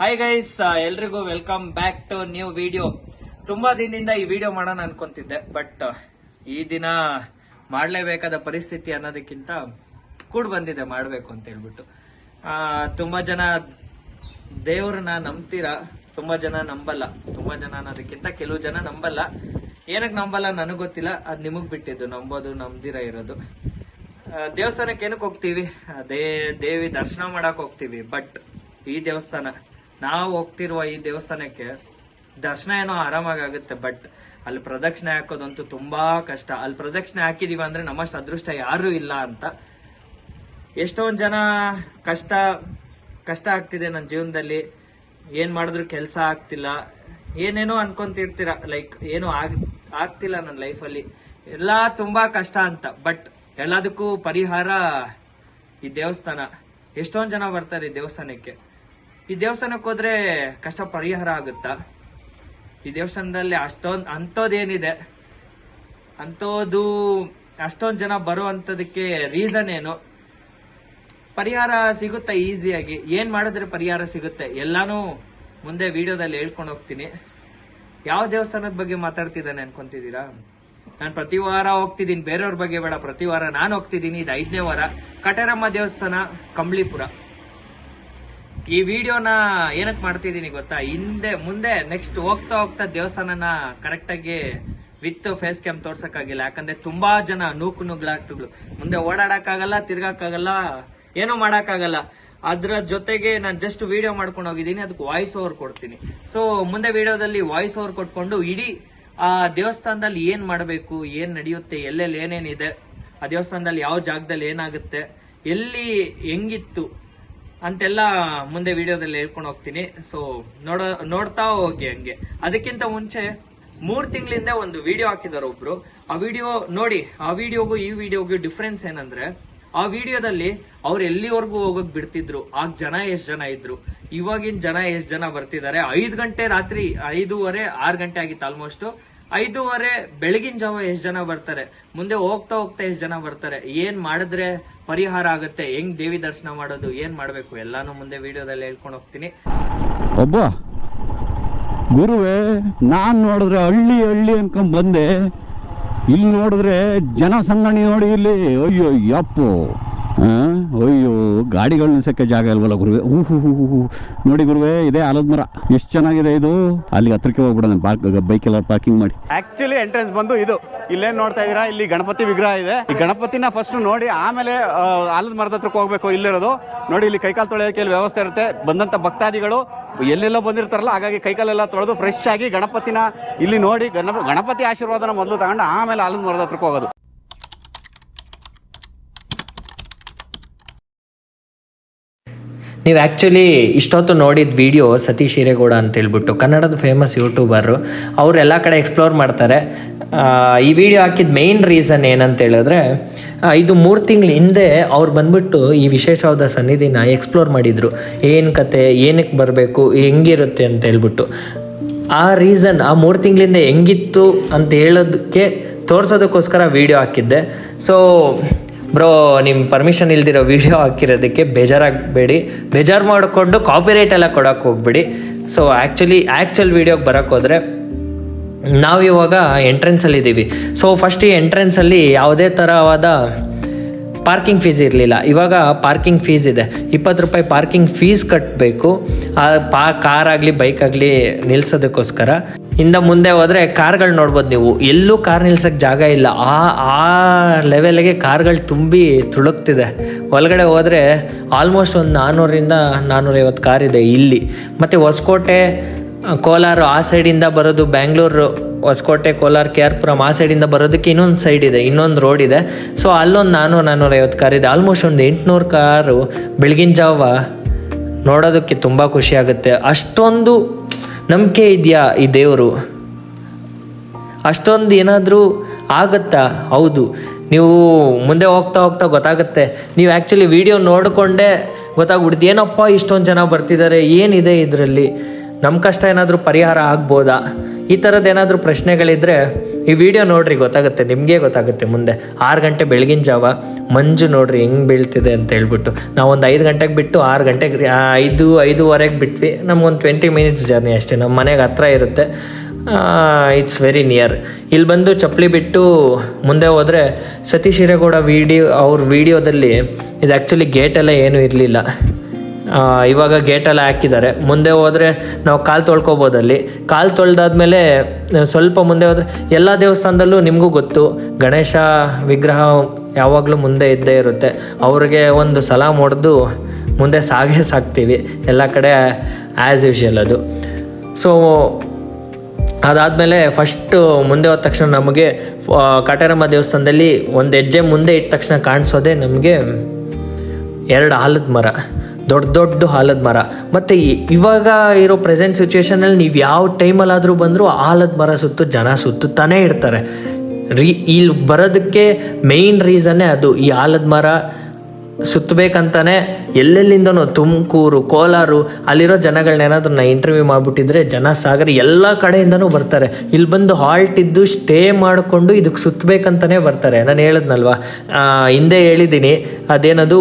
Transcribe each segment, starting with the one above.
Hi guys ಎಲ್ರಿಗೂ welcome back to new video ತುಂಬಾ ದಿನದಿಂದ ಈ ವಿಡಿಯೋ ಮಾಡೋಣ ಅನ್ಕೊಂತಿದ್ದೆ ಬಟ್ ಈ ದಿನ ಮಾಡಲೇಬೇಕಾದ ಪರಿಸ್ಥಿತಿ ಅನ್ನೋದಕ್ಕಿಂತ ಕೂಡ್ ಬಂದಿದೆ, ಮಾಡಬೇಕು ಅಂತ ಹೇಳ್ಬಿಟ್ಟು. ತುಂಬಾ ಜನ ದೇವ್ರನ್ನ ನಂಬ್ತೀರಾ? ತುಂಬಾ ಜನ ನಂಬಲ್ಲ. ತುಂಬಾ ಜನ ಅನ್ನೋದಕ್ಕಿಂತ ಕೆಲವು ಜನ ನಂಬಲ್ಲ. ಏನಕ್ಕೆ ನಂಬಲ್ಲ ನನಗೆ ಗೊತ್ತಿಲ್ಲ, ಅದು ನಿಮಗ್ ಬಿಟ್ಟಿದ್ದು, ನಂಬೋದು, ನಂಬ್ದಿರ ಇರೋದು. ದೇವಸ್ಥಾನಕ್ಕೆ ಏನಕ್ಕೆ ಹೋಗ್ತೀವಿ? ಅದೇ ದೇವಿ ದರ್ಶನ ಮಾಡಕ್ ಹೋಗ್ತೀವಿ ಬಟ್ ಈ ದೇವಸ್ಥಾನ ನಾವು ಹೋಗ್ತಿರುವ ಈ ದೇವಸ್ಥಾನಕ್ಕೆ ದರ್ಶನ ಏನೋ ಆರಾಮಾಗಿ ಆಗುತ್ತೆ ಬಟ್ ಅಲ್ಲಿ ಪ್ರದಕ್ಷಿಣೆ ಹಾಕೋದಂತೂ ತುಂಬಾ ಕಷ್ಟ. ಅಲ್ಲಿ ಪ್ರದಕ್ಷಿಣೆ ಹಾಕಿದೀವಿ ಅಂದ್ರೆ ನಮ್ಮಷ್ಟು ಅದೃಷ್ಟ ಯಾರು ಇಲ್ಲ ಅಂತ. ಎಷ್ಟೊಂದು ಜನ ಕಷ್ಟ ಕಷ್ಟ ಆಗ್ತಿದೆ ನನ್ನ ಜೀವನದಲ್ಲಿ. ಏನ್ ಮಾಡಿದ್ರು ಕೆಲಸ ಆಗ್ತಿಲ್ಲ. ಏನೇನೋ ಅನ್ಕೊಂತಿರ್ತೀರ ಲೈಕ್ ಏನು ಆಗ್, ಆಗ್ತಿಲ್ಲ ನನ್ನ ಲೈಫಲ್ಲಿ. ಎಲ್ಲ ತುಂಬಾ ಕಷ್ಟ ಅಂತ ಬಟ್ ಎಲ್ಲದಕ್ಕೂ ಪರಿಹಾರ ಈ ದೇವಸ್ಥಾನ. ಎಷ್ಟೊಂದು ಜನ ಬರ್ತಾರೆ ಈ ದೇವಸ್ಥಾನಕ್ಕೆ. ಈ ದೇವಸ್ಥಾನಕ್ಕೆ ಹೋದ್ರೆ ಕಷ್ಟ ಪರಿಹಾರ ಆಗುತ್ತಾ? ಈ ದೇವಸ್ಥಾನದಲ್ಲಿ ಅಷ್ಟೊಂದು, ಅಂಥದ್ದೇನಿದೆ? ಅಂಥದ್ದು ಅಷ್ಟೊಂದು ಜನ ಬರುವಂಥದಕ್ಕೆ ರೀಸನ್ ಏನು? ಪರಿಹಾರ ಸಿಗುತ್ತೆ ಈಸಿಯಾಗಿ ಏನು ಮಾಡಿದ್ರೆ ಪರಿಹಾರ ಸಿಗುತ್ತೆ? ಎಲ್ಲಾನು ಮುಂದೆ ವಿಡಿಯೋದಲ್ಲಿ ಹೇಳ್ಕೊಂಡು ಹೋಗ್ತೀನಿ. ಯಾವ ದೇವಸ್ಥಾನದ ಬಗ್ಗೆ ಮಾತಾಡ್ತಿದ್ದಾನೆ ಅನ್ಕೊಂತಿದ್ದೀರಾ? ನಾನು ಪ್ರತಿ ವಾರ ಹೋಗ್ತಿದ್ದೀನಿ. ಬೇರೆಯವ್ರ ಬಗ್ಗೆ ಬೇಡ. ಪ್ರತಿ ವಾರ ನಾನು ಹೋಗ್ತಿದ್ದೀನಿ. ಇದು ಐದನೇ ವಾರ ಕಟರಮ್ಮ ದೇವಸ್ಥಾನ, ಕಂಬ್ಳಿಪುರ. ಈ ವಿಡಿಯೋನ ಏನಕ್ಕೆ ಮಾಡ್ತಿದ್ದೀನಿ ಗೊತ್ತಾ? ಹಿಂದೆ, ಮುಂದೆ ನೆಕ್ಸ್ಟ್ ಹೋಗ್ತಾ ಹೋಗ್ತಾ ದೇವಸ್ಥಾನನ ಕರೆಕ್ಟಾಗಿ ವಿತ್ ಫೇಸ್ ಕ್ಯಾಮ್ ತೋರ್ಸಕ್ಕಾಗಿಲ್ಲ. ಯಾಕಂದ್ರೆ ತುಂಬಾ ಜನ ನೂಕು ನುಗ್ಲಾಗ್ತಿಗಳು ಮುಂದೆ ಓಡಾಡಕ್ಕಾಗಲ್ಲ ತಿರ್ಗಾಕಾಗಲ್ಲ ಏನೂ ಮಾಡಕ್ಕಾಗಲ್ಲ. ಅದ್ರ ಜೊತೆಗೆ ನಾನು ಜಸ್ಟ್ ವಿಡಿಯೋ ಮಾಡ್ಕೊಂಡು ಹೋಗಿದ್ದೀನಿ, ಅದಕ್ಕೆ ವಾಯ್ಸ್ ಓವರ್ ಕೊಡ್ತೀನಿ. ಸೊ ಮುಂದೆ ವಿಡಿಯೋದಲ್ಲಿ ವಾಯ್ಸ್ ಓವರ್ ಕೊಟ್ಕೊಂಡು ಇಡೀ, ಆ ದೇವಸ್ಥಾನದಲ್ಲಿ ಏನ್ ಮಾಡಬೇಕು, ಏನ್ ನಡೆಯುತ್ತೆ, ಎಲ್ಲೆಲ್ಲಿ ಏನೇನಿದೆ, ಆ ದೇವಸ್ಥಾನದಲ್ಲಿ ಯಾವ ಜಾಗದಲ್ಲಿ ಏನಾಗುತ್ತೆ, ಎಲ್ಲಿ ಹೆಂಗಿತ್ತು ಅಂತೆಲ್ಲ ಮುಂದೆ ವಿಡಿಯೋದಲ್ಲಿ ಹೇಳ್ಕೊಂಡು ಹೋಗ್ತೀನಿ. ಸೊ ನೋಡ, ನೋಡ್ತಾ ಹೋಗಿ ಹಂಗೆ. ಅದಕ್ಕಿಂತ ಮುಂಚೆ ಮೂರು ತಿಂಗಳಿಂದ ಒಂದು ವಿಡಿಯೋ ಹಾಕಿದಾರೆ ಒಬ್ರು. ಆ ವಿಡಿಯೋ ನೋಡಿ, ಆ ವಿಡಿಯೋಗೂ ಈ ವಿಡಿಯೋಗೂ ಡಿಫ್ರೆನ್ಸ್ ಏನಂದ್ರೆ, ಆ ವಿಡಿಯೋದಲ್ಲಿ ಅವ್ರು ಎಲ್ಲಿವರೆಗೂ ಹೋಗಕ್ ಬಿಡ್ತಿದ್ರು ಆಗ ಜನ ಎಷ್ಟು ಜನ ಇದ್ರು. ಇವಾಗಿನ ಜನ ಎಷ್ಟು ಜನ ಬರ್ತಿದ್ದಾರೆ? ಐದು ಗಂಟೆ ರಾತ್ರಿ, ಐದೂವರೆ, ಆರ್ ಗಂಟೆ ಆಗಿತ್ತು ಆಲ್ಮೋಸ್ಟ್ ಐದೂವರೆ ಬೆಳಗಿನ ಜಾವ ಎಷ್ಟು ಜನ ಬರ್ತಾರೆ? ಮುಂದೆ ಹೋಗ್ತಾ ಹೋಗ್ತಾ ಎಷ್ಟು ಜನ ಬರ್ತಾರೆ? ಏನ್ ಮಾಡಿದ್ರೆ ಪರಿಹಾರ ಆಗುತ್ತೆ? ಹೆಂಗ್ ದೇವಿ ದರ್ಶನ ಮಾಡೋದು? ಏನ್ ಮಾಡ್ಬೇಕು? ಎಲ್ಲಾನು ಮುಂದೆ ವಿಡಿಯೋದಲ್ಲಿ ಹೇಳ್ಕೊಂಡು ಹೋಗ್ತೀನಿ. ಒಬ್ಬ ಗುರುವೆ, ನಾನು ನೋಡಿದ್ರೆ ಹಳ್ಳಿ ಹಳ್ಳಿ ಅನ್ಕೊಂಡ್ ಬಂದೆ. ಇಲ್ಲಿ ನೋಡಿದ್ರೆ ಜನ ಸಂಗಣಿ ನೋಡಿ ಇಲ್ಲಿ. ಅಯ್ಯೋ, ಯಪ್ಪು! ಅಯ್ಯೋ ಗಾಡಿಗಳು ನಿಲ್ಸಕ್ಕೆ ಜಾಗ ಇಲ್ವಲ್ಲ ಗುರುವೆ? ಹೂ ಹೂ ಹೂ ಹೂ ನೋಡಿ ಗುರುವೆ, ಇದೇ ಆಲದ ಮರ. ಎಷ್ಟು ಚೆನ್ನಾಗಿದೆ ಇದು? ಅಲ್ಲಿಗೆ ಹತ್ರಕ್ಕೆ ಹೋಗ್ಬಿಡೋಣ ಪಾರ್ಕ್ ಬೈಕೆಲ್ಲ ಪಾರ್ಕಿಂಗ್ ಮಾಡಿ. ಆಕ್ಚುಲಿ ಎಂಟ್ರೆನ್ಸ್ ಬಂದು ಇದು. ಇಲ್ಲೇನ್ ನೋಡ್ತಾ ಇದೀರಾ ಇಲ್ಲಿ ಗಣಪತಿ ವಿಗ್ರಹ ಇದೆ. ಈ ಗಣಪತಿನ ಫಸ್ಟ್ ನೋಡಿ, ಆಮೇಲೆ ಆಲದ ಮರದ ಹತ್ರಕ್ಕೆ ಹೋಗ್ಬೇಕು ಇಲ್ಲಿರೋದು. ನೋಡಿ, ಇಲ್ಲಿ ಕೈಕಾಲು ತೊಳೆಯೋಕೆ ಇಲ್ಲಿ ವ್ಯವಸ್ಥೆ ಇರುತ್ತೆ. ಬಂದಂತ ಭಕ್ತಾದಿಗಳು ಎಲ್ಲೆಲ್ಲೋ ಬಂದಿರ್ತಾರಲ್ಲ, ಹಾಗಾಗಿ ಕೈಕಾಲೆಲ್ಲ ತೊಳೆದು ಫ್ರೆಶ್ ಆಗಿ ಗಣಪತಿನ ಇಲ್ಲಿ ನೋಡಿ, ಗಣಪ ಗಣಪತಿ ಆಶೀರ್ವಾದನ ಮೊದಲು ತಗೊಂಡು ಆಮೇಲೆ ಆಲದ ಮರದ ಹತ್ರಕ್ಕೆ ಹೋಗೋದು. ನೀವು ಆ್ಯಕ್ಚುಲಿ ಇಷ್ಟೊತ್ತು ನೋಡಿದ ವಿಡಿಯೋ ಸತೀಶ್ ಹಿರೇಗೌಡ ಅಂತ ಹೇಳ್ಬಿಟ್ಟು ಕನ್ನಡದ ಫೇಮಸ್ ಯೂಟ್ಯೂಬರು ಅವ್ರು ಎಲ್ಲ ಕಡೆ ಎಕ್ಸ್ಪ್ಲೋರ್ ಮಾಡ್ತಾರೆ. ಈ ವಿಡಿಯೋ ಹಾಕಿದ ಮೇಯ್ನ್ ರೀಸನ್ ಏನಂತ ಹೇಳಿದ್ರೆ ಇದು ಮೂರು ತಿಂಗಳ ಹಿಂದೆ ಅವ್ರು ಬಂದ್ಬಿಟ್ಟು ಈ ವಿಶೇಷವಾದ ಸನ್ನಿಧಿನ ಎಕ್ಸ್ಪ್ಲೋರ್ ಮಾಡಿದ್ರು. ಏನು ಕತೆ ಏನಕ್ಕೆ ಬರಬೇಕು, ಹೆಂಗಿರುತ್ತೆ ಅಂತ ಹೇಳ್ಬಿಟ್ಟು. ಆ ರೀಸನ್ ಆ ಮೂರು ತಿಂಗಳಿಂದ ಹೆಂಗಿತ್ತು ಅಂತ ಹೇಳೋದಕ್ಕೆ ತೋರಿಸೋದಕ್ಕೋಸ್ಕರ ವಿಡಿಯೋ ಹಾಕಿದ್ದೆ. ಸೊ ಬ್ರೋ ನಿಮ್ಮ ಪರ್ಮಿಷನ್ ಇಲ್ದಿರೋ ವಿಡಿಯೋ ಹಾಕಿರೋದಕ್ಕೆ ಬೇಜಾರಾಗಬೇಡಿ. ಬೇಜಾರು ಮಾಡಿಕೊಂಡು ಕಾಪಿರೈಟ್ ಎಲ್ಲ ಕೊಡೋಕೆ ಹೋಗ್ಬೇಡಿ. ಸೊ ಆ್ಯಕ್ಚುಲಿ ಆ್ಯಕ್ಚುಲ್ ವಿಡಿಯೋಗೆ ಬರೋಕ್ಕೆ ಹೋದರೆ ನಾವಿವಾಗ ಎಂಟ್ರೆನ್ಸಲ್ಲಿ ಇದ್ದೀವಿ ಸೊ ಫಸ್ಟ್ ಈ ಎಂಟ್ರೆನ್ಸಲ್ಲಿ ಯಾವುದೇ ಥರವಾದ ಪಾರ್ಕಿಂಗ್ ಫೀಸ್ ಇರಲಿಲ್ಲ. ಇವಾಗ ಪಾರ್ಕಿಂಗ್ ಫೀಸ್ ಇದೆ. ಇಪ್ಪತ್ತು ರೂಪಾಯಿ ಪಾರ್ಕಿಂಗ್ ಫೀಸ್ ಕಟ್ಟಬೇಕು ಆ ಪಾ, ಕಾರ್ ಆಗಲಿ ಬೈಕ್ ಆಗಲಿ ನಿಲ್ಸೋದಕ್ಕೋಸ್ಕರ. ಇಂದ ಮುಂದೆ ಹೋದರೆ ಕಾರ್ಗಳು ನೋಡ್ಬೋದು ನೀವು. ಎಲ್ಲೂ ಕಾರ್ ನಿಲ್ಸೋಕ್ಕೆ ಜಾಗ ಇಲ್ಲ. ಆ ಆ ಲೆವೆಲ್ಗೆ ಕಾರ್ಗಳು ತುಂಬಿ ತುಳುಕ್ತಿದೆ. ಒಳಗಡೆ ಹೋದರೆ ಆಲ್ಮೋಸ್ಟ್ ಒಂದು ನಾನ್ನೂರಿಂದ ನಾನ್ನೂರೈವತ್ತು ಕಾರ್ ಇದೆ ಇಲ್ಲಿ. ಮತ್ತು ಹೊಸಕೋಟೆ, ಕೋಲಾರ ಆ ಸೈಡಿಂದ ಬರೋದು ಬ್ಯಾಂಗ್ಳೂರು ಹೊಸಕೋಟೆ, ಕೋಲಾರ ಕೆ ಆರ್ ಪುರಂ ಆ ಸೈಡಿಂದ ಬರೋದಕ್ಕೆ ಇನ್ನೊಂದು ಸೈಡ್ ಇದೆ, ಇನ್ನೊಂದು ರೋಡ್ ಇದೆ. ಸೊ ಅಲ್ಲೊಂದು ನಾನ್ನೂರು ನಾನ್ನೂರೈವತ್ತು ಕಾರ್ ಇದೆ. ಆಲ್ಮೋಸ್ಟ್ ಒಂದು ಎಂಟುನೂರು ಕಾರು ಬೆಳಗಿನ ಜಾವ ನೋಡೋದಕ್ಕೆ ತುಂಬ ಖುಷಿ ಆಗುತ್ತೆ. ಅಷ್ಟೊಂದು ನಂಬಿಕೆ ಇದೆಯಾ ಈ ದೇವರು? ಅಷ್ಟೊಂದು ಏನಾದರೂ ಆಗುತ್ತಾ? ಹೌದು. ನೀವು ಮುಂದೆ ಹೋಗ್ತಾ ಹೋಗ್ತಾ ಗೊತ್ತಾಗುತ್ತೆ. ನೀವು ಆ್ಯಕ್ಚುಲಿ ವಿಡಿಯೋ ನೋಡಿಕೊಂಡೇ ಗೊತ್ತಾಗ್ಬಿಡುತ್ತೆ ಏನಪ್ಪ ಇಷ್ಟೊಂದು ಜನ ಬರ್ತಿದ್ದಾರೆ ಏನಿದೆ ಇದರಲ್ಲಿ? ನಮ್ಮ ಕಷ್ಟ ಏನಾದರೂ ಪರಿಹಾರ ಆಗ್ಬೋದಾ? ಈ ಥರದ್ದು ಏನಾದರೂ ಪ್ರಶ್ನೆಗಳಿದ್ರೆ ಈ ವಿಡಿಯೋ ನೋಡ್ರಿ, ಗೊತ್ತಾಗುತ್ತೆ. ನಿಮಗೆ ಗೊತ್ತಾಗುತ್ತೆ ಮುಂದೆ. ಆರು ಗಂಟೆ ಬೆಳಗಿನ ಜಾವ ಮಂಜು ನೋಡ್ರಿ ಹೆಂಗೆ ಬೀಳ್ತಿದೆ ಅಂತ ಹೇಳ್ಬಿಟ್ಟು. ನಾವೊಂದು ಐದು ಗಂಟೆಗೆ ಬಿಟ್ಟು ಆರು ಗಂಟೆಗೆ ಐದು, ಐದೂವರೆಗೆ ಬಿಟ್ವಿ. ನಮ್ಗೊಂದು ಟ್ವೆಂಟಿ ಮಿನಿಟ್ಸ್ ಜರ್ನಿ ಅಷ್ಟೇ. ನಮ್ಮ ಮನೆಗೆ ಹತ್ರ ಇರುತ್ತೆ. ಇಟ್ಸ್ ವೆರಿ ನಿಯರ್ ಇಲ್ಲಿ ಬಂದು ಚಪ್ಪಲಿ ಬಿಟ್ಟು ಮುಂದೆ ಹೋದರೆ ಸತೀಶ್ ಹಿರೇಗೌಡ ವಿಡಿಯೋ, ಅವ್ರ ವಿಡಿಯೋದಲ್ಲಿ ಇದು ಆ್ಯಕ್ಚುಲಿ ಗೇಟೆಲ್ಲ ಏನೂ ಇರಲಿಲ್ಲ. ಇವಾಗ ಗೇಟೆಲ್ಲ ಹಾಕಿದ್ದಾರೆ. ಮುಂದೆ ಹೋದರೆ ನಾವು ಕಾಲು ತೊಳ್ಕೊಬೋದು ಅಲ್ಲಿ. ಕಾಲು ತೊಳೆದಾದ್ಮೇಲೆ ಸ್ವಲ್ಪ ಮುಂದೆ ಹೋದರೆ ಎಲ್ಲ ದೇವಸ್ಥಾನದಲ್ಲೂ ನಿಮಗೂ ಗೊತ್ತು, ಗಣೇಶ ವಿಗ್ರಹ ಯಾವಾಗಲೂ ಮುಂದೆ ಇದ್ದೇ ಇರುತ್ತೆ. ಅವ್ರಿಗೆ ಒಂದು ಸಲ ಹೊಡೆದು ಮುಂದೆ ಸಾಗೇ ಸಾಕ್ತೀವಿ, ಎಲ್ಲ ಕಡೆ ಆ್ಯಸ್ ಯೂಶಲ್ ಅದು. ಸೊ ಅದಾದಮೇಲೆ ಫಸ್ಟು ಮುಂದೆ ಹೋದ ತಕ್ಷಣ ನಮಗೆ ಕಾಟಾರಮ್ಮ ದೇವಸ್ಥಾನದಲ್ಲಿ ಒಂದು ಹೆಜ್ಜೆ ಮುಂದೆ ಇಟ್ಟ ತಕ್ಷಣ ಕಾಣಿಸೋದೆ ನಮಗೆ ಎರಡು ಆಲದ ಮರ. ದೊಡ್ಡ ದೊಡ್ಡ ಆಲದ ಮರ. ಮತ್ತು ಇವಾಗ ಇರೋ ಪ್ರೆಸೆಂಟ್ ಸಿಚುವೇಶನಲ್ಲಿ ನೀವು ಯಾವ ಟೈಮಲ್ಲಾದರೂ ಬಂದರೂ ಆಲದ ಮರ ಸುತ್ತು ಜನ ಸುತ್ತುತ್ತಾನೇ ಇರ್ತಾರೆ. ರೀ ಇಲ್ಲಿ ಬರೋದಕ್ಕೆ ಮೇಯ್ನ್ ರೀಸನ್ನೇ ಅದು. ಈ ಆಲದ ಮರ ಸುತ್ತಬೇಕಂತಾನೆ ಎಲ್ಲೆಲ್ಲಿಂದನೋ ತುಮಕೂರು, ಕೋಲಾರು ಅಲ್ಲಿರೋ ಜನಗಳನ್ನ ಏನಾದ್ರು ನಾ ಇಂಟರ್ವ್ಯೂ ಮಾಡ್ಬಿಟ್ಟಿದ್ರೆ ಜನ ಸಾಗರ ಎಲ್ಲ ಕಡೆಯಿಂದನೂ ಬರ್ತಾರೆ. ಇಲ್ಲಿ ಬಂದು ಹಾಲ್ಟ್ ಇದ್ದು ಸ್ಟೇ ಮಾಡಿಕೊಂಡು ಇದಕ್ಕೆ ಸುತ್ತಬೇಕಂತಾನೆ ಬರ್ತಾರೆ. ನಾನು ಹೇಳಿದ್ನಲ್ವಾ? ಹಿಂದೆ ಹೇಳಿದ್ದೀನಿ. ಅದೇನದು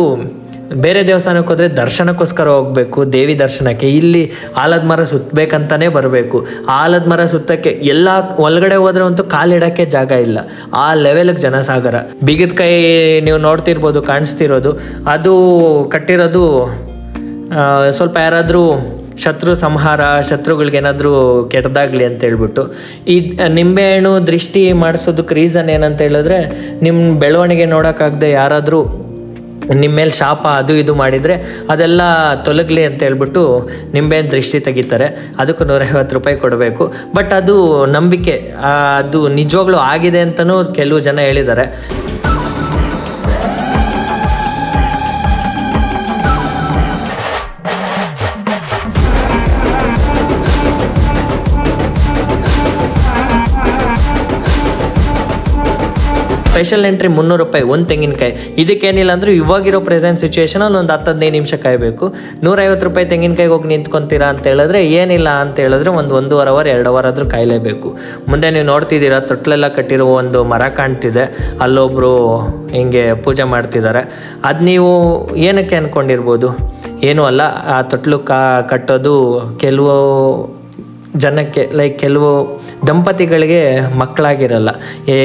ಬೇರೆ ದೇವಸ್ಥಾನಕ್ಕೆ ಹೋದ್ರೆ ದರ್ಶನಕ್ಕೋಸ್ಕರ ಹೋಗ್ಬೇಕು, ದೇವಿ ದರ್ಶನಕ್ಕೆ. ಇಲ್ಲಿ ಆಲದ ಮರ ಸುತ್ತಬೇಕಂತಾನೆ ಬರಬೇಕು. ಆಲದ ಮರ ಸುತ್ತಕ್ಕೆ ಎಲ್ಲ ಒಳಗಡೆ ಹೋದ್ರೆ ಅಂತೂ ಕಾಲಿಡಕ್ಕೆ ಜಾಗ ಇಲ್ಲ. ಆ ಲೆವೆಲ್ಗೆ ಜನಸಾಗರ. ಬಿಗಿದ ಕೈ ನೀವು ನೋಡ್ತಿರ್ಬೋದು, ಕಾಣಿಸ್ತಿರೋದು. ಅದು ಕಟ್ಟಿರೋದು ಸ್ವಲ್ಪ ಯಾರಾದರೂ ಶತ್ರು ಸಂಹಾರ ಶತ್ರುಗಳ್ಗೇನಾದರೂ ಕೆಟ್ಟದಾಗಲಿ ಅಂತ ಹೇಳ್ಬಿಟ್ಟು. ಈ ನಿಂಬೆಹಣ್ಣು ದೃಷ್ಟಿ ಮಾಡಿಸೋದಕ್ಕೆ ರೀಸನ್ ಏನಂತ ಹೇಳಿದ್ರೆ ನಿಮ್ಮ ಬೆಳವಣಿಗೆ ನೋಡೋಕ್ಕಾಗದೆ ಯಾರಾದರೂ ನಿಮ್ಮ ಮೇಲೆ ಶಾಪ ಅದು ಇದು ಮಾಡಿದರೆ ಅದೆಲ್ಲ ತೊಲಗಲಿ ಅಂತ ಹೇಳ್ಬಿಟ್ಟು ನಿಂಬೆ ದೃಷ್ಟಿ ತೆಗಿತಾರೆ. ಅದಕ್ಕೂ ನೂರೈವತ್ತು ರೂಪಾಯಿ ಕೊಡಬೇಕು. ಬಟ್ ಅದು ನಂಬಿಕೆ ಅದು ನಿಜವಾಗ್ಲೂ ಆಗಿದೆ ಅಂತಲೂ ಕೆಲವು ಜನ ಹೇಳಿದ್ದಾರೆ. ಸ್ಪೆಷಲ್ ಎಂಟ್ರಿ ಮುನ್ನೂರು ರೂಪಾಯಿ, ಒಂದು ತೆಂಗಿನಕಾಯಿ. ಇದಕ್ಕೇನಿಲ್ಲ ಅಂದ್ರೆ ಇವಾಗಿರೋ ಪ್ರೆಸೆಂಟ್ ಸಿಚುವೇಶನ್ ಒಂದು ಹತ್ತು ಹದಿನೈದು ನಿಮಿಷ ಕಾಯಬೇಕು. ನೂರೈವತ್ತು ರೂಪಾಯಿ ತೆಂಗಿನಕಾಯಿಗೆ ಹೋಗಿ ನಿಂತ್ಕೊಂತೀರಾ ಅಂತ ಹೇಳಿದ್ರೆ ಏನಿಲ್ಲ ಅಂತ ಹೇಳಿದ್ರೆ ಒಂದು ಒಂದೂವರೆ ಅವರ್ ಎರಡು ಅವರ್ ಆದರೂ ಕಾಯಲೇಬೇಕು. ಮುಂದೆ ನೀವು ನೋಡ್ತಿದ್ದೀರಾ, ತೊಟ್ಲೆಲ್ಲ ಕಟ್ಟಿರೋ ಒಂದು ಮರ ಕಾಣ್ತಿದೆ. ಅಲ್ಲೊಬ್ರು ಹಿಂಗೆ ಪೂಜೆ ಮಾಡ್ತಿದ್ದಾರೆ. ಅದು ನೀವು ಏನಕ್ಕೆ ಅಂದ್ಕೊಂಡಿರ್ಬೋದು ಏನೂ ಅಲ್ಲ, ಆ ತೊಟ್ಲು ಕಾ ಕಟ್ಟೋದು ಕೆಲವು ಜನಕ್ಕೆ ಲೈಕ್ ಕೆಲವು ದಂಪತಿಗಳಿಗೆ ಮಕ್ಕಳಾಗಿರಲ್ಲ. ಏ,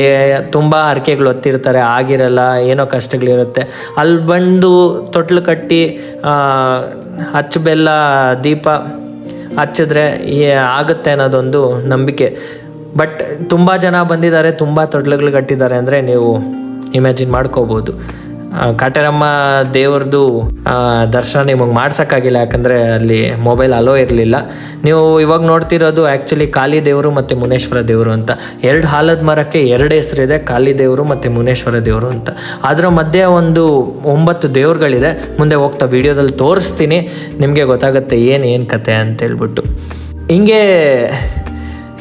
ತುಂಬ ಹರಕೆಗಳು ಹೊತ್ತಿರ್ತಾರೆ, ಆಗಿರಲ್ಲ, ಏನೋ ಕಷ್ಟಗಳಿರುತ್ತೆ. ಅಲ್ಲಿ ಬಂದು ತೊಟ್ಲು ಕಟ್ಟಿ ಹಚ್ಚ ಬೆಲ್ಲ, ದೀಪ ಹಚ್ಚಿದ್ರೆ ಆಗುತ್ತೆ ಅನ್ನೋದೊಂದು ನಂಬಿಕೆ. ಬಟ್ ತುಂಬ ಜನ ಬಂದಿದ್ದಾರೆ, ತುಂಬ ತೊಟ್ಲುಗಳು ಕಟ್ಟಿದ್ದಾರೆ ಅಂದರೆ ನೀವು ಇಮ್ಯಾಜಿನ್ ಮಾಡ್ಕೋಬೋದು. ಕಾಟೇರಮ್ಮ ದೇವ್ರದ್ದು ದರ್ಶನ ನಿಮಗೆ ಮಾಡ್ಸೋಕ್ಕಾಗಿಲ್ಲ, ಯಾಕಂದರೆ ಅಲ್ಲಿ ಮೊಬೈಲ್ ಅಲೋ ಇರಲಿಲ್ಲ. ನೀವು ಇವಾಗ ನೋಡ್ತಿರೋದು ಆ್ಯಕ್ಚುಲಿ ಕಾಲಿ ದೇವರು ಮತ್ತು ಮುನೇಶ್ವರ ದೇವರು ಅಂತ. ಎರಡು ಹಾಲದ ಮರಕ್ಕೆ ಎರಡು ಹೆಸರಿದೆ ಕಾಲಿ ದೇವರು ಮತ್ತು ಮುನೇಶ್ವರ ದೇವರು ಅಂತ. ಅದರ ಮಧ್ಯೆ ಒಂದು ಒಂಬತ್ತು ದೇವ್ರುಗಳಿದೆ. ಮುಂದೆ ಹೋಗ್ತಾ ವಿಡಿಯೋದಲ್ಲಿ ತೋರಿಸ್ತೀನಿ. ನಿಮಗೆ ಗೊತ್ತಾಗುತ್ತೆ ಏನು ಏನು ಕತೆ ಅಂತ ಹೇಳ್ಬಿಟ್ಟು ಹಿಂಗೆ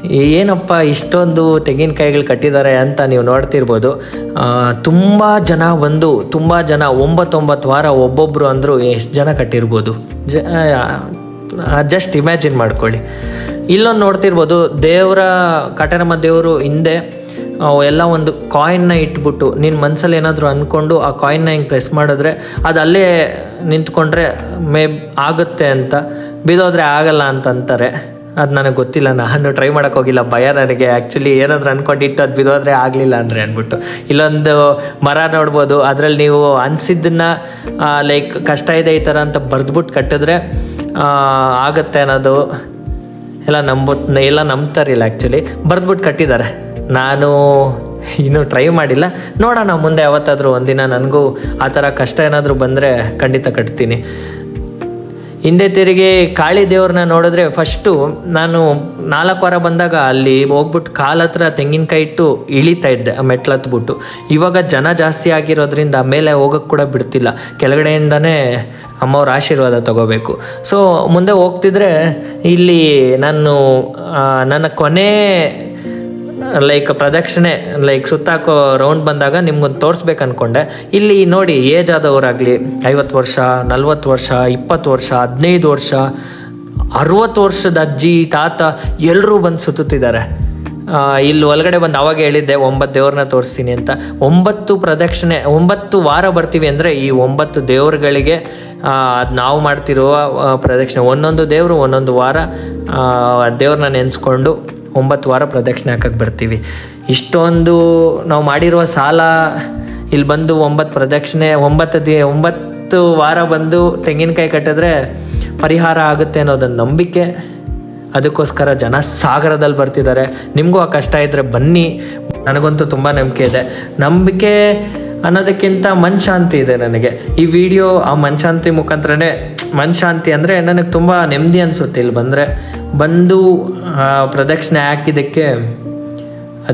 ಏನಪ್ಪ ಇಷ್ಟೊಂದು ತೆಂಗಿನಕಾಯಿಗಳು ಕಟ್ಟಿದ್ದಾರೆ ಅಂತ ನೀವು ನೋಡ್ತಿರ್ಬೋದು. ತುಂಬ ಜನ ಬಂದು, ತುಂಬ ಜನ ಒಂಬತ್ತೊಂಬತ್ತು ವಾರ ಒಬ್ಬೊಬ್ಬರು ಅಂದರು ಎಷ್ಟು ಜನ ಕಟ್ಟಿರ್ಬೋದು. ಜಸ್ಟ್ ಇಮ್ಯಾಜಿನ್ ಮಾಡ್ಕೊಳ್ಳಿ. ಇಲ್ಲೊಂದು ನೋಡ್ತಿರ್ಬೋದು, ದೇವರ, ಕಟರಮ್ಮ ದೇವರು ಹಿಂದೆ ಎಲ್ಲ ಒಂದು ಕಾಯಿನ್ನ ಇಟ್ಬಿಟ್ಟು ನಿನ್ನ ಮನಸ್ಸಲ್ಲಿ ಏನಾದರೂ ಅಂದ್ಕೊಂಡು ಆ ಕಾಯಿನ್ನ ಹಿಂಗೆ ಪ್ರೆಸ್ ಮಾಡಿದ್ರೆ ಅದು ಅಲ್ಲೇ ನಿಂತ್ಕೊಂಡ್ರೆ ಮೇ, ಆಗುತ್ತೆ ಅಂತ. ಬಿದ್ದೋದ್ರೆ ಆಗಲ್ಲ ಅಂತ ಅಂತಾರೆ. ಅದು ನನಗೆ ಗೊತ್ತಿಲ್ಲ, ನಾನು ಟ್ರೈ ಮಾಡೋಕೆ ಹೋಗಿಲ್ಲ, ಭಯ ನನಗೆ. ಆ್ಯಕ್ಚುಲಿ ಏನಾದರೂ ಅಂದ್ಕೊಂಡಿಟ್ಟು ಅದು ಬಿದ್ದೋದ್ರೆ ಆಗಲಿಲ್ಲ ಅಂದರೆ ಅಂದ್ಬಿಟ್ಟು ಇಲ್ಲೊಂದು ಮರ ನೋಡ್ಬೋದು, ಅದರಲ್ಲಿ ನೀವು ಅನಿಸಿದ್ದನ್ನ ಲೈಕ್ ಕಷ್ಟ ಇದೆ ಈ ಥರ ಅಂತ ಬರೆದ್ಬಿಟ್ಟು ಕಟ್ಟಿದ್ರೆ ಆಗುತ್ತೆ ಅನ್ನೋದು ಎಲ್ಲ ನಂಬುತ್ ಎಲ್ಲ ನಂಬ್ತಾರಿಲ್ಲ ಆ್ಯಕ್ಚುಲಿ ಬರೆದ್ಬಿಟ್ಟು ಕಟ್ಟಿದ್ದಾರೆ. ನಾನು ಇನ್ನೂ ಟ್ರೈ ಮಾಡಿಲ್ಲ. ನೋಡೋಣ ಮುಂದೆ ಯಾವತ್ತಾದರೂ ಒಂದಿನ ನನಗೂ ಆ ಥರ ಕಷ್ಟ ಏನಾದರೂ ಬಂದರೆ ಖಂಡಿತ ಕಟ್ತೀನಿ. ಹಿಂದೆ ತಿರುಗಿ ಕಾಳಿ ದೇವ್ರನ್ನ ನೋಡಿದ್ರೆ ಫಸ್ಟು ನಾನು ನಾಲ್ಕು ವಾರ ಬಂದಾಗ ಅಲ್ಲಿ ಹೋಗ್ಬಿಟ್ಟು ಕಾಲ ಹತ್ರ ತೆಂಗಿನಕಾಯಿ ಇಟ್ಟು ಇಳಿತಾ ಇದ್ದೆ ಮೆಟ್ಲು ಹತ್ಬಿಟ್ಟು. ಇವಾಗ ಜನ ಜಾಸ್ತಿ ಆಗಿರೋದ್ರಿಂದ ಮೇಲೆ ಹೋಗಕ್ಕೆ ಕೂಡ ಬಿಡ್ತಿಲ್ಲ. ಕೆಳಗಡೆಯಿಂದನೇ ಅಮ್ಮವ್ರ ಆಶೀರ್ವಾದ ತಗೋಬೇಕು. ಸೊ ಮುಂದೆ ಹೋಗ್ತಿದ್ರೆ ಇಲ್ಲಿ ನಾನು ನನ್ನ ಕೊನೆ ಲೈಕ್ ಪ್ರದಕ್ಷಿಣೆ ಲೈಕ್ ಸುತ್ತಾಕೋ ರೌಂಡ್ ಬಂದಾಗ ನಿಮ್ಗೊಂದು ತೋರಿಸ್ಬೇಕು ಅನ್ಕೊಂಡೆ. ಇಲ್ಲಿ ನೋಡಿ ಏಜ್ ಆದವರಾಗಲಿ, ಐವತ್ತು ವರ್ಷ, ನಲ್ವತ್ತು ವರ್ಷ, ಇಪ್ಪತ್ತು ವರ್ಷ, ಹದಿನೈದು ವರ್ಷ, ಅರವತ್ತು ವರ್ಷದ ಅಜ್ಜಿ, ತಾತ ಎಲ್ಲರೂ ಬಂದು ಸುತ್ತುತ್ತಿದ್ದಾರೆ. ಇಲ್ಲಿ ಒಳಗಡೆ ಬಂದು ಅವಾಗ ಹೇಳಿದ್ದೆ, ಒಂಬತ್ತು ದೇವ್ರನ್ನ ತೋರಿಸ್ತೀನಿ ಅಂತ. ಒಂಬತ್ತು ಪ್ರದಕ್ಷಿಣೆ, ಒಂಬತ್ತು ವಾರ ಬರ್ತೀವಿ ಅಂದರೆ ಈ ಒಂಬತ್ತು ದೇವ್ರುಗಳಿಗೆ ಅದು ನಾವು ಮಾಡ್ತಿರುವ ಪ್ರದಕ್ಷಿಣೆ. ಒಂದೊಂದು ದೇವರು ಒಂದೊಂದು ವಾರ ದೇವ್ರನ್ನ ನೆನೆಸ್ಕೊಂಡು ಒಂಬತ್ತು ವಾರ ಪ್ರದಕ್ಷಿಣೆ ಹಾಕಕ್ಕೆ ಬರ್ತೀವಿ. ಇಷ್ಟೊಂದು ನಾವು ಮಾಡಿರುವ ಸಾಲ ಇಲ್ಲಿ ಬಂದು ಒಂಬತ್ತು ಪ್ರದಕ್ಷಿಣೆ, ಒಂಬತ್ತು ದಿ, ಒಂಬತ್ತು ವಾರ ಬಂದು ತೆಂಗಿನಕಾಯಿ ಕಟ್ಟಿದ್ರೆ ಪರಿಹಾರ ಆಗುತ್ತೆ ಅನ್ನೋದೊಂದು ನಂಬಿಕೆ. ಅದಕ್ಕೋಸ್ಕರ ಜನ ಸಾಗರದಲ್ಲಿ ಬರ್ತಿದ್ದಾರೆ. ನಿಮಗೂ ಆ ಕಷ್ಟ ಇದ್ದರೆ ಬನ್ನಿ. ನನಗಂತೂ ತುಂಬ ನಂಬಿಕೆ ಇದೆ. ನಂಬಿಕೆ ಅನ್ನೋದಕ್ಕಿಂತ ಮನಶಾಂತಿ ಇದೆ ನನಗೆ. ಈ ವಿಡಿಯೋ ಆ ಮನಶಾಂತಿ ಮುಖಾಂತರನೇ, ಮನಶಾಂತಿ ಅಂದರೆ ನನಗೆ ತುಂಬ ನೆಮ್ಮದಿ ಅನಿಸುತ್ತೆ ಇಲ್ಲಿ ಬಂದರೆ. ಬಂದು ಪ್ರದಕ್ಷಿಣೆ ಹಾಕಿದ್ದಕ್ಕೆ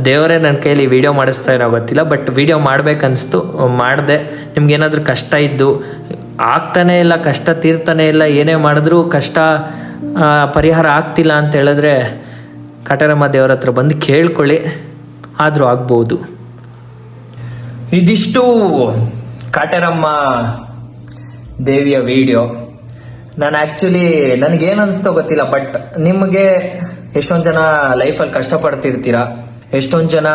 ದೇವರೇ ನನ್ನ ಕೈಯಲ್ಲಿ ವಿಡಿಯೋ ಮಾಡಿಸ್ತಾ ಇರೋ ಗೊತ್ತಿಲ್ಲ, ಬಟ್ ವಿಡಿಯೋ ಮಾಡ್ಬೇಕನ್ನಿಸ್ತು ಮಾಡಿದೆ. ನಿಮ್ಗೇನಾದರೂ ಕಷ್ಟ ಇದ್ದು, ಆಗ್ತಾನೆ ಇಲ್ಲ, ಕಷ್ಟ ತೀರ್ತಾನೆ ಇಲ್ಲ, ಏನೇ ಮಾಡಿದ್ರೂ ಕಷ್ಟ ಪರಿಹಾರ ಆಗ್ತಿಲ್ಲ ಅಂತ ಹೇಳಿದ್ರೆ ಕಟರಮ್ಮ ದೇವರ ಹತ್ರ ಬಂದು ಕೇಳ್ಕೊಳ್ಳಿ, ಆದರೂ ಆಗ್ಬೋದು. ಇದಿಷ್ಟು ಕಾಟರಮ್ಮ ದೇವಿಯ ವಿಡಿಯೋ ನಾನು ಆಕ್ಚುಲಿ ನನಗೇನು ಅನಿಸ್ತೋ ಗೊತ್ತಿಲ್ಲ ಬಟ್ ನಿಮಗೆ ಎಷ್ಟೊಂದು ಜನ ಲೈಫಲ್ಲಿ ಕಷ್ಟಪಡ್ತಿರ್ತೀರ? ಎಷ್ಟೊಂದು ಜನ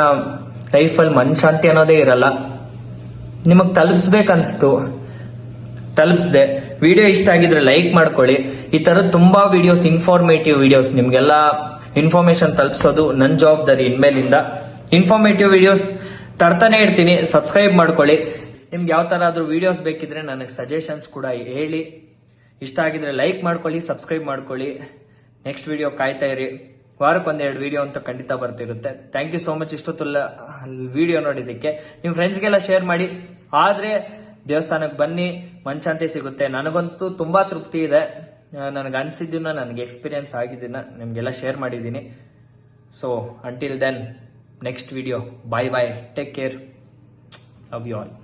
ಲೈಫಲ್ಲಿ ಮನಶಾಂತಿ ಅನ್ನೋದೇ ಇರಲ್ಲ. ನಿಮಗೆ ತಲುಪಿಸ್ಬೇಕನ್ನಿಸ್ತು ತಲುಪಿಸ್ದೆ. ವಿಡಿಯೋ ಇಷ್ಟ ಆಗಿದ್ರೆ ಲೈಕ್ ಮಾಡ್ಕೊಳ್ಳಿ. ಈ ಥರದ ತುಂಬ ವಿಡಿಯೋಸ್ ಇನ್ಫಾರ್ಮೇಟಿವ್ ವಿಡಿಯೋಸ್ ನಿಮಗೆಲ್ಲ ಇನ್ಫಾರ್ಮೇಶನ್ ತಲುಪಿಸೋದು ನನ್ನ ಜವಾಬ್ದಾರಿ ಇನ್ಮೇಲಿಂದ. ಇನ್ಫಾರ್ಮೇಟಿವ್ ವಿಡಿಯೋಸ್ ತರ್ತಾನೆ ಇರ್ತೀನಿ. ಸಬ್ಸ್ಕ್ರೈಬ್ ಮಾಡ್ಕೊಳ್ಳಿ. ನಿಮ್ಗೆ ಯಾವ ಥರ ಆದ್ರೂ ವಿಡಿಯೋಸ್ ಬೇಕಿದ್ರೆ ನನಗೆ ಸಜೆಷನ್ಸ್ ಕೂಡ ಹೇಳಿ. ಇಷ್ಟ ಆಗಿದ್ರೆ ಲೈಕ್ ಮಾಡ್ಕೊಳ್ಳಿ ಸಬ್ಸ್ಕ್ರೈಬ್ ಮಾಡ್ಕೊಳ್ಳಿ. ನೆಕ್ಸ್ಟ್ ವಿಡಿಯೋ ಕಾಯ್ತಾ ಇರಿ. ವಾರಕ್ಕೊಂದೆರಡು ವಿಡಿಯೋ ಅಂತ ಖಂಡಿತ ಬರ್ತಿರುತ್ತೆ. ಥ್ಯಾಂಕ್ ಯು ಸೋ ಮಚ್ ಇಷ್ಟೊತ್ತಲ್ಲ ವಿಡಿಯೋ ನೋಡಿದ್ದಕ್ಕೆ. ನಿಮ್ಮ ಫ್ರೆಂಡ್ಸ್ಗೆಲ್ಲ ಶೇರ್ ಮಾಡಿ. ಆದ್ರೆ ದೇವಸ್ಥಾನಕ್ಕೆ ಬನ್ನಿ, ಮನಶಾಂತಿ ಸಿಗುತ್ತೆ. ನನಗಂತೂ ತುಂಬಾ ತೃಪ್ತಿ ಇದೆ. ನನಗೆ ಅನ್ಸಿದ್ದನ್ನ ನನಗೆ ಎಕ್ಸ್ಪೀರಿಯನ್ಸ್ ಆಗಿದ್ದನ್ನ ನಿಮಗೆಲ್ಲ ಶೇರ್ ಮಾಡಿದ್ದೀನಿ. So until then next video. Bye bye. Take care. Love you all.